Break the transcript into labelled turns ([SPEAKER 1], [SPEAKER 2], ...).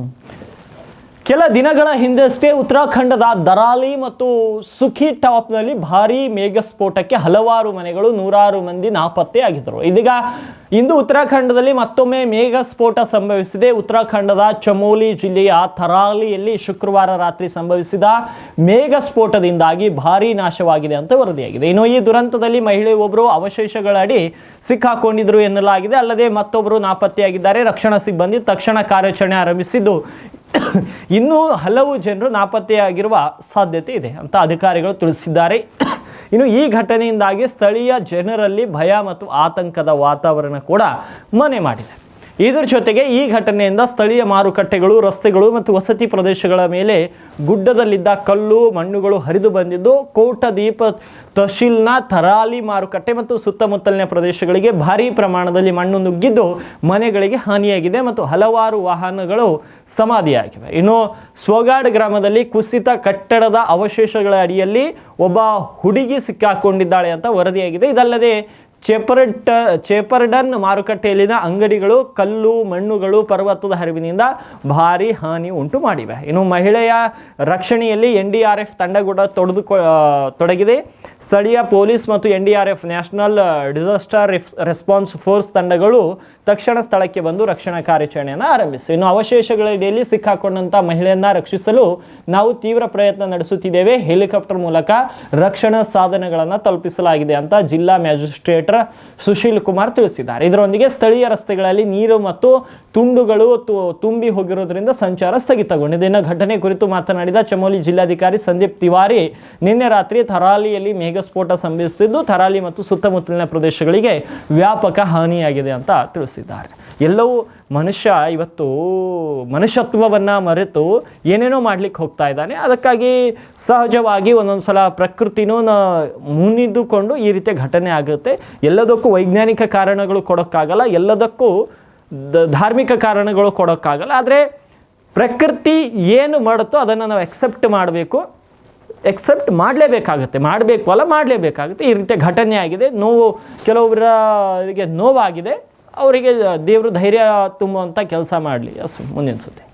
[SPEAKER 1] Hum. ಕೆಲ ದಿನಗಳ ಹಿಂದಷ್ಟೇ ಉತ್ತರಾಖಂಡದ ದರಾಲಿ ಮತ್ತು ಸುಖಿ ಟಾಪ್ನಲ್ಲಿ ಭಾರೀ ಮೇಘಸ್ಫೋಟಕ್ಕೆ ಹಲವಾರು ಮನೆಗಳು, ನೂರಾರು ಮಂದಿ ನಾಪತ್ತೆಯಾಗಿದ್ದರು ಇದೀಗ ಇಂದು ಉತ್ತರಾಖಂಡದಲ್ಲಿ ಮತ್ತೊಮ್ಮೆ ಮೇಘಸ್ಫೋಟ ಸಂಭವಿಸಿದೆ. ಉತ್ತರಾಖಂಡದ ಚಮೋಲಿ ಜಿಲ್ಲೆಯ ತರಾಲಿಯಲ್ಲಿ ಶುಕ್ರವಾರ ರಾತ್ರಿ ಸಂಭವಿಸಿದ ಮೇಘಸ್ಫೋಟದಿಂದಾಗಿ ಭಾರೀ ನಾಶವಾಗಿದೆ ಅಂತ ವರದಿಯಾಗಿದೆ. ಇನ್ನು ಈ ದುರಂತದಲ್ಲಿ ಮಹಿಳೆ ಒಬ್ಬರು ಅವಶೇಷಗಳಡಿ ಸಿಕ್ಕಾಕೊಂಡಿದ್ರು ಎನ್ನಲಾಗಿದೆ. ಅಲ್ಲದೆ ಮತ್ತೊಬ್ಬರು ನಾಪತ್ತೆಯಾಗಿದ್ದಾರೆ. ರಕ್ಷಣಾ ಸಿಬ್ಬಂದಿ ತಕ್ಷಣ ಕಾರ್ಯಾಚರಣೆ ಆರಂಭಿಸಿದ್ದು. ಇನ್ನೂ ಹಲವು ಜನರು ನಾಪತ್ತೆಯಾಗಿರುವ ಸಾಧ್ಯತೆ ಇದೆ ಅಂತ ಅಧಿಕಾರಿಗಳು ತಿಳಿಸಿದ್ದಾರೆ. ಇನ್ನು ಈ ಘಟನೆಯಿಂದಾಗಿ ಸ್ಥಳೀಯ ಜನರಲ್ಲಿ ಭಯ ಮತ್ತು ಆತಂಕದ ವಾತಾವರಣ ಕೂಡ ಮನೆ ಮಾಡಿದೆ. ಇದರ ಜೊತೆಗೆ ಈ ಘಟನೆಯಿಂದ ಸ್ಥಳೀಯ ಮಾರುಕಟ್ಟೆಗಳು, ರಸ್ತೆಗಳು ಮತ್ತು ವಸತಿ ಪ್ರದೇಶಗಳ ಮೇಲೆ ಗುಡ್ಡದಲ್ಲಿದ್ದ ಕಲ್ಲು, ಮಣ್ಣುಗಳು ಹರಿದು ಬಂದಿದ್ದು, ಕೋಟದೀಪ ತಹಶೀಲ್ನ ತರಾಲಿ ಮಾರುಕಟ್ಟೆ ಮತ್ತು ಸುತ್ತಮುತ್ತಲಿನ ಪ್ರದೇಶಗಳಿಗೆ ಭಾರೀ ಪ್ರಮಾಣದಲ್ಲಿ ಮಣ್ಣು ನುಗ್ಗಿದ್ದು ಮನೆಗಳಿಗೆ ಹಾನಿಯಾಗಿದೆ ಮತ್ತು ಹಲವಾರು ವಾಹನಗಳು ಸಮಾಧಿಯಾಗಿವೆ. ಇನ್ನು ಸ್ವಗಾಡ್ ಗ್ರಾಮದಲ್ಲಿ ಕುಸಿತ ಕಟ್ಟಡದ ಅವಶೇಷಗಳ ಅಡಿಯಲ್ಲಿ ಒಬ್ಬ ಹುಡುಗಿ ಸಿಕ್ಕಾಕೊಂಡಿದ್ದಾಳೆ ಅಂತ ವರದಿಯಾಗಿದೆ. ಇದಲ್ಲದೆ ಚೇಪರ್ಟ್ ಚೇಪರ್ಡನ್ ಮಾರುಕಟ್ಟೆಯಲ್ಲಿನ ಅಂಗಡಿಗಳು, ಕಲ್ಲು, ಮಣ್ಣುಗಳು ಪರ್ವತದ ಹರಿವಿನಿಂದ ಭಾರಿ ಹಾನಿ ಉಂಟು ಮಾಡಿವೆ. ಇನ್ನು ಮಹಿಳೆಯ ರಕ್ಷಣೆಯಲ್ಲಿ ಎನ್ ಡಿ ಆರ್ ಎಫ್ ತಂಡ ಕೂಡ ತೊಡೆದುಕೊ ತೊಡಗಿದೆ. ಸ್ಥಳೀಯ ಪೊಲೀಸ್ ಮತ್ತು N D R F national disaster response force ತಂಡಗಳು ತಕ್ಷಣ ಸ್ಥಳಕ್ಕೆ ಬಂದು ರಕ್ಷಣಾ ಕಾರ್ಯಾಚರಣೆಯನ್ನು ಆರಂಭಿಸಿ ಇನ್ನು ಅವಶೇಷಗಳ ಸಿಕ್ಕಾಕೊಂಡಂಥ ಮಹಿಳೆಯನ್ನ ರಕ್ಷಿಸಲು ನಾವು ತೀವ್ರ ಪ್ರಯತ್ನ ನಡೆಸುತ್ತಿದ್ದೇವೆ. ಹೆಲಿಕಾಪ್ಟರ್ ಮೂಲಕ ರಕ್ಷಣಾ ಸಾಧನಗಳನ್ನು ತಲುಪಿಸಲಾಗಿದೆ ಅಂತ ಜಿಲ್ಲಾ ಮ್ಯಾಜಿಸ್ಟ್ರೇಟರ್ ಸುಶೀಲ್ ಕುಮಾರ್ ತಿಳಿಸಿದ್ದಾರೆ. ಇದರೊಂದಿಗೆ ಸ್ಥಳೀಯ ರಸ್ತೆಗಳಲ್ಲಿ ನೀರು ಮತ್ತು ತುಂಡುಗಳು ತುಂಬಿ ಹೋಗಿರೋದ್ರಿಂದ ಸಂಚಾರ ಸ್ಥಗಿತಗೊಂಡಿದೆ. ಇನ್ನು ಘಟನೆ ಕುರಿತು ಮಾತನಾಡಿದ ಚಮೋಲಿ ಜಿಲ್ಲಾಧಿಕಾರಿ ಸಂದೀಪ್ ತಿವಾರಿ, ನಿನ್ನೆ ರಾತ್ರಿ ಥರಾಲಿಯಲ್ಲಿ ಮೇಘಸ್ಫೋಟ ಸಂಭವಿಸಿದ್ದು ಥರಾಲಿ ಮತ್ತು ಸುತ್ತಮುತ್ತಲಿನ ಪ್ರದೇಶಗಳಿಗೆ ವ್ಯಾಪಕ ಹಾನಿಯಾಗಿದೆ ಅಂತ ತಿಳಿಸಿದ್ದಾರೆ. ಎಲ್ಲವೂ ಮನುಷ್ಯ ಇವತ್ತು ಮನುಷ್ಯತ್ವವನ್ನು ಮರೆತು ಏನೇನೋ ಮಾಡ್ಲಿಕ್ಕೆ ಹೋಗ್ತಾ ಇದ್ದಾನೆ. ಅದಕ್ಕಾಗಿ ಸಹಜವಾಗಿ ಒಂದೊಂದು ಸಲ ಪ್ರಕೃತಿನೂ ಮುನ್ನಿದ್ದುಕೊಂಡು ಈ ರೀತಿಯ ಘಟನೆ ಆಗುತ್ತೆ. ಎಲ್ಲದಕ್ಕೂ ವೈಜ್ಞಾನಿಕ ಕಾರಣಗಳು ಕೊಡೋಕ್ಕಾಗಲ್ಲ, ಎಲ್ಲದಕ್ಕೂ ಧಾರ್ಮಿಕ ಕಾರಣಗಳು ಕೊಡೋಕ್ಕಾಗಲ್ಲ. ಆದರೆ ಪ್ರಕೃತಿ ಏನು ಮಾಡುತ್ತೋ ಅದನ್ನು ನಾವು ಎಕ್ಸೆಪ್ಟ್ ಮಾಡಬೇಕು. ಎಕ್ಸೆಪ್ಟ್ ಮಾಡಲೇಬೇಕಾಗುತ್ತೆ, ಮಾಡಬೇಕು ಅಲ್ಲ ಮಾಡಲೇಬೇಕಾಗುತ್ತೆ. ಈ ರೀತಿಯ ಘಟನೆ ಆಗಿದೆ. ನೋವು ಕೆಲವೊಬ್ಬರಿಗೆ ನೋವಾಗಿದೆ. ಅವರಿಗೆ ದೇವರು ಧೈರ್ಯ ತುಂಬುವಂಥ ಕೆಲಸ ಮಾಡಲಿ. ಅಸ್ ಮುಂದಿನ ಸುದ್ದಿ.